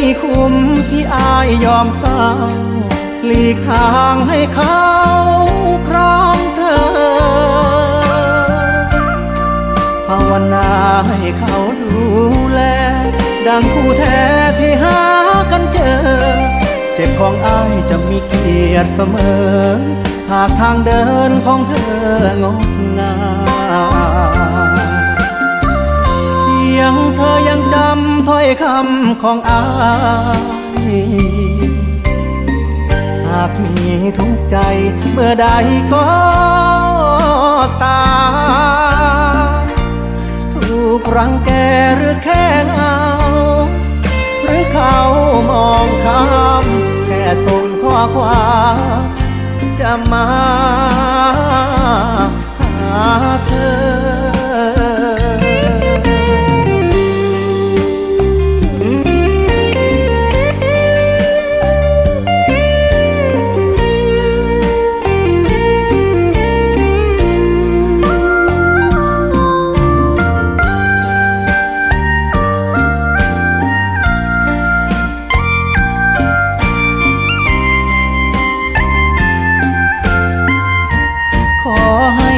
ให้คุ้มที่อายยอมเศร้าหลีกทางให้เขาครองเธอ ภาวนาให้เขาดูแล ดังคู่แท้ที่หากันเจอ เจ็บของอายจะมีเกียรติเสมอ หากทางเดินของเธองดงามเพียงเธอยัง คำของอายหากมีทุกใจเมื่อใดก็ตาถูกรังแกหรือแค่เงาหรือเขามองข้ามแค่ส่งข้อความจะมาหาเธอ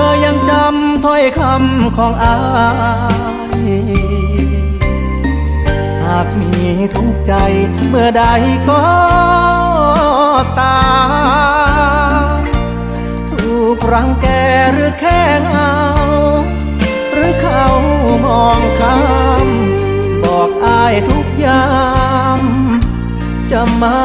อยังจำถ้อยคำของอายหากมีทุกข์ใจเมื่อใดก็ตามถูกรังแกหรือแค่เงาหรือเขามองข้ามบอกอายทุกยามจะมา